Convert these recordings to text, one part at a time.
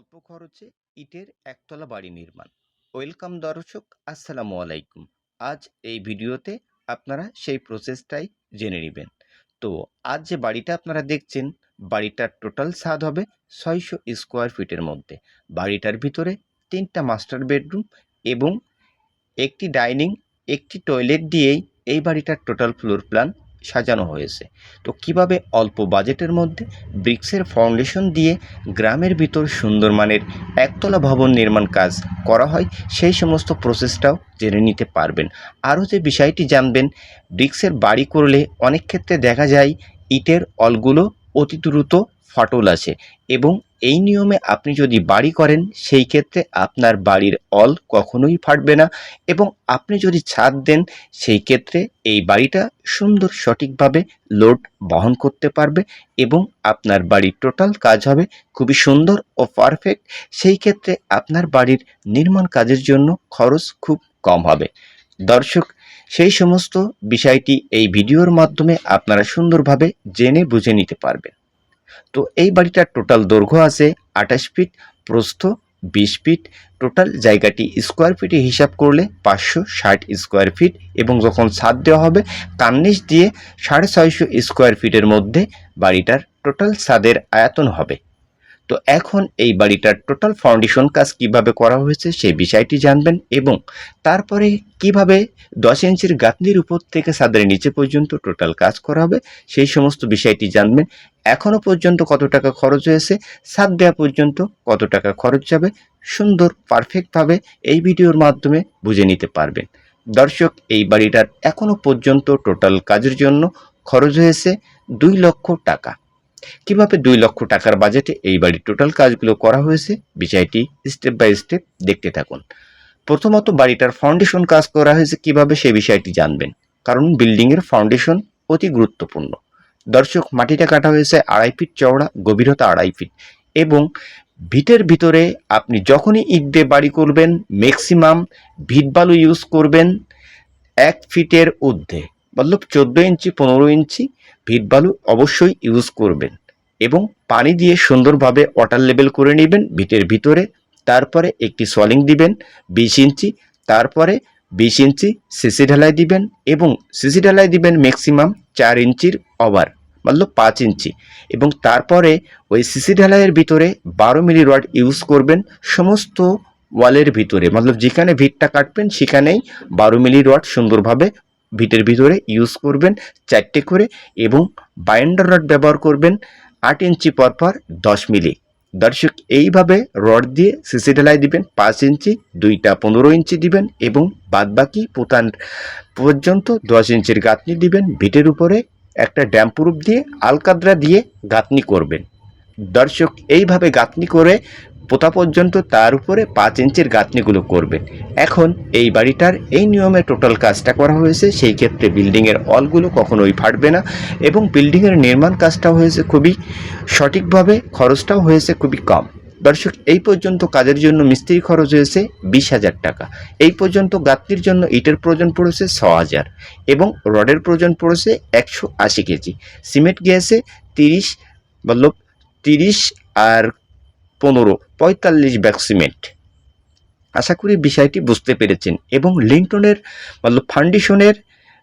অল্প খরচে ইটের একতলা বাড়ি নির্মাণ। ওয়েলকাম দর্শক, আসসালামু আলাইকুম। আজ এই ভিডিওতে আপনারা সেই প্রসেসটাই জেনে নেবেন। তো আজ যে বাড়িটা আপনারা দেখছেন, বাড়িটার টোটাল স্বাদ হবে ছয়শো স্কোয়ার ফিটের মধ্যে। বাড়িটার ভিতরে তিনটা মাস্টার বেডরুম এবং একটি ডাইনিং, একটি টয়লেট দিয়েই এই বাড়িটার টোটাল ফ্লোর প্ল্যান সাজানো হয়েছে। তো কীভাবে অল্প বাজেটের মধ্যে ব্রিক্সের ফাউন্ডেশন দিয়ে গ্রামের ভিতর সুন্দর মানের একতলা ভবন নির্মাণ কাজ করা হয়, সেই সমস্ত প্রসেসটাও জেনে নিতে পারবেন। আরও যে বিষয়টি জানবেন, ব্রিক্সের বাড়ি করলে অনেক ক্ষেত্রে দেখা যায়, ইটের অলগুলো অতি দ্রুত ফাটল আছে। এবং এই নিয়মে আপনি যদি বাড়ি করেন, সেই ক্ষেত্রে আপনার বাড়ির অল কখনোই ফাটবে না। এবং আপনি যদি ছাদ দেন, সেই ক্ষেত্রে এই বাড়িটা সুন্দর সঠিকভাবে লোড বহন করতে পারবে এবং আপনার বাড়ির টোটাল কাজ হবে খুবই সুন্দর ও পারফেক্ট। সেই ক্ষেত্রে আপনার বাড়ির নির্মাণ কাজের জন্য খরচ খুব কম হবে। দর্শক, সেই সমস্ত বিষয়টি এই ভিডিওর মাধ্যমে আপনারা সুন্দরভাবে জেনে বুঝে নিতে পারবেন। তো এই বাড়িটার টোটাল দৈর্ঘ্য আছে আঠাশ ফিট, প্রস্থ বিশ ফিট। টোটাল জায়গাটি স্কোয়ার ফিটে হিসাব করলে পাঁচশো ষাট স্কোয়ার ফিট এবং যখন ছাদ দেওয়া হবে, কার্নিশ দিয়ে সাড়ে ছয়শো স্কোয়ার ফিটের মধ্যে বাড়িটার টোটাল ছাদের আয়তন হবে। তো এখন এই বাড়িটার টোটাল ফাউন্ডেশন কাজ কীভাবে করা হয়েছে সেই বিষয়টি জানবেন এবং তারপরে কীভাবে দশ ইঞ্চির গাঁথনির উপর থেকে ছাদের নিচে পর্যন্ত টোটাল কাজ করা হবে সেই সমস্ত বিষয়টি জানবেন। এখনও পর্যন্ত কত টাকা খরচ হয়েছে? ছাদ দেওয়া পর্যন্ত কত টাকা খরচ যাবে? সুন্দর পারফেক্টভাবে এই ভিডিওর মাধ্যমে বুঝে নিতে পারবেন। দর্শক, এই বাড়িটার এখনও পর্যন্ত টোটাল কাজের জন্য খরচ হয়েছে দুই লক্ষ টাকা। কীভাবে দুই লক্ষ টাকার বাজেটে এই বাড়ির টোটাল কাজগুলো করা হয়েছে, বিষয়টি স্টেপ বাই স্টেপ দেখতে থাকুন। প্রথমত বাড়িটার ফাউন্ডেশন কাজ করা হয়েছে কীভাবে সে বিষয়টি জানবেন। কারণ বিল্ডিংয়ের ফাউন্ডেশন অতি গুরুত্বপূর্ণ। দর্শক মাটিটা কাটা হয়েছে আড়াই ফিট চওড়া, গভীরতা আড়াই ফিট এবং ভিটের ভিতরে আপনি যখনই ইট দিয়ে বাড়ি করবেন ম্যাক্সিমাম ভিট বালু ইউজ করবেন এক ফিটের ঊর্ধ্বে, মতলব চোদ্দ ইঞ্চি, পনেরো ইঞ্চি ভিট বালু অবশ্যই ইউজ করবেন এবং পানি দিয়ে সুন্দরভাবে ওয়াটার লেভেল করে নেবেন ভিটের ভিতরে, তারপরে একটি সলিং দিবেন বিশ ইঞ্চি, তারপরে বিশ ইঞ্চি সিসি ঢালাই দিবেন এবং সিসি ঢালাই দিবেন ম্যাক্সিমাম চার ইঞ্চির ওভার মতলব পাঁচ ইঞ্চি। এবং তারপরে ওই সিসি ঢালাইয়ের ভিতরে বারো মিলি রড ইউজ করবেন সমস্ত ওয়ালের ভিতরে মতলব যেখানে ভিটটা কাটবেন সেখানেই বারো মিলি রড সুন্দরভাবে ভিটের ভিতরে ইউজ করবেন চারটে করে এবং বাইন্ডার রড ব্যবহার করবেন আট ইঞ্চি পর পর দশ মিলি। দর্শক, এইভাবে রড দিয়ে সিসি ঢালাই দিবেন, পাঁচ ইঞ্চি, দুইটা পনেরো ইঞ্চি দিবেন এবং বাদবাকি পোতান পর্যন্ত দশ ইঞ্চির গাঁথনি দিবেন। ভিটের উপরে একটা ড্যাম প্রুফ দিয়ে, আলকাদ্রা দিয়ে গাঁথনি করবেন। দর্শক, এইভাবে গাঁথনি করে পোতা পর্যন্ত তার উপরে পাঁচ ইঞ্চির গাঁথনিগুলো করবেন এখন এই বাড়িটার এই নিয়মে টোটাল কাজটা করা হয়েছে, সেই ক্ষেত্রে বিল্ডিংয়ের অলগুলো কখনোই ফাটবে না এবং বিল্ডিংয়ের নির্মাণ কাজটাও হয়েছে খুবই সঠিকভাবে, খরচটাও হয়েছে খুবই কম। দর্শক, এই পর্যন্ত কাজের জন্য মিস্ত্রি খরচ হয়েছে বিশ হাজার টাকা। এই পর্যন্ত গাঁথনির জন্য ইটের প্রয়োজন পড়েছে ছ হাজার এবং রডের প্রয়োজন পড়েছে একশো আশি কেজি। সিমেন্ট গিয়েছে তিরিশ মতলব তিরিশ আর পনেরো, পঁয়তাল্লিশ ব্যাগ সিমেন্ট। আশা করি বিষয়টি বুঝতে পেরেছেন এবং লিংটনের মতলব ফাউন্ডেশনের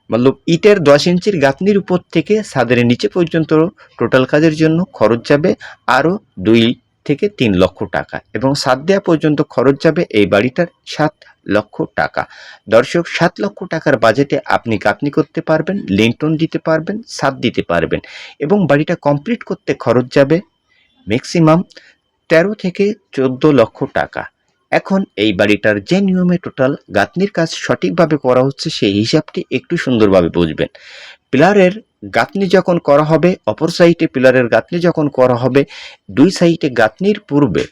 মতলব ইটের দশ ইঞ্চির গাঁথনির উপর থেকে সাদের নিচে পর্যন্ত টোটাল কাজের জন্য খরচ যাবে আরও দুই থেকে তিন লক্ষ টাকা এবং সাত দেওয়া পর্যন্ত খরচ যাবে এই বাড়িটার সাত লক্ষ টাকা। দর্শক, সাত লক্ষ টাকার বাজেটে আপনি গাঁথনি করতে পারবেন লিংটন দিতে পারবেন সাত দিতে পারবেন এবং বাড়িটা কমপ্লিট করতে খরচ যাবে ম্যাক্সিমাম তেরো থেকে চোদ্দ লক্ষ টাকা। এখন এই বাড়িটার যে নিয়মে টোটাল গাঁথনির কাজ সঠিকভাবে করা হচ্ছে, সেই হিসাবটি একটু সুন্দরভাবে বুঝবেন। পিলারের গাঁথনি যখন করা হবে, অপর সাইডে পিলারের গাঁথনি যখন করা হবে, দুই সাইডে গাঁথনির পূর্বে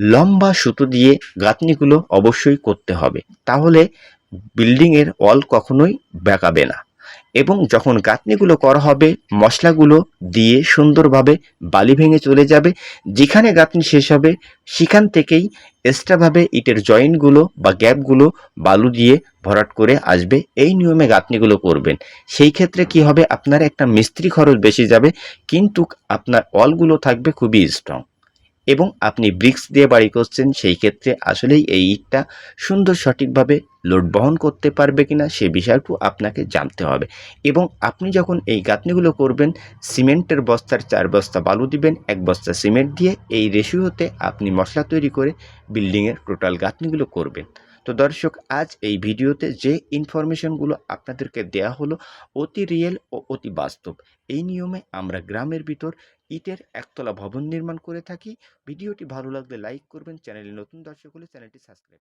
লম্বা সুতো দিয়ে গাঁথনিগুলো অবশ্যই করতে হবে। তাহলে বিল্ডিংয়ের ওয়াল কখনোই বেঁকাবে না। এবং যখন গাঁথনিগুলো করা হবে, মশলাগুলো দিয়ে সুন্দরভাবে বালি ভেঙে চলে যাবে। যেখানে গাঁথনি শেষ হবে, সেখান থেকেই এক্সট্রাভাবে ইটের জয়েন্টগুলো বা গ্যাপগুলো বালু দিয়ে ভরাট করে আসবে। এই নিয়মে গাঁথনিগুলো করবেন। সেই ক্ষেত্রে কি হবে? আপনার একটা মিস্ত্রি খরচ বেশি যাবে, কিন্তু আপনার অলগুলো থাকবে খুবই স্ট্রং এবং আপনি ব্রিক্স দিয়ে বাড়ি করছেন, সেই ক্ষেত্রে আসলেই এই ইটটা সুন্দর সঠিকভাবে লোড বহন করতে পারবে কিনা সে বিষয়টু আপনাকে জানতে হবে। এবং আপনি যখন এই গাঁথনিগুলো করবেন, সিমেন্টের বস্তার চার বস্তা বালু দিবেন, এক বস্তা সিমেন্ট দিয়ে এই রেশিওতে আপনি মশলা তৈরি করে বিল্ডিংয়ের টোটাল গাঁথনিগুলো করবেন। তো দর্শক, আজ এই ভিডিওতে যে ইনফরমেশনগুলো আপনাদেরকে দেয়া হলো অতি রিয়েল ও অতি বাস্তব, এই নিয়মে আমরা গ্রামের ভিতর ইটের একতলা ভবন নির্মাণ করে থাকি। ভিডিওটি ভালো লাগলে লাইক করবেন, চ্যানেলে নতুন দর্শক হলে চ্যানেলটি সাবস্ক্রাইব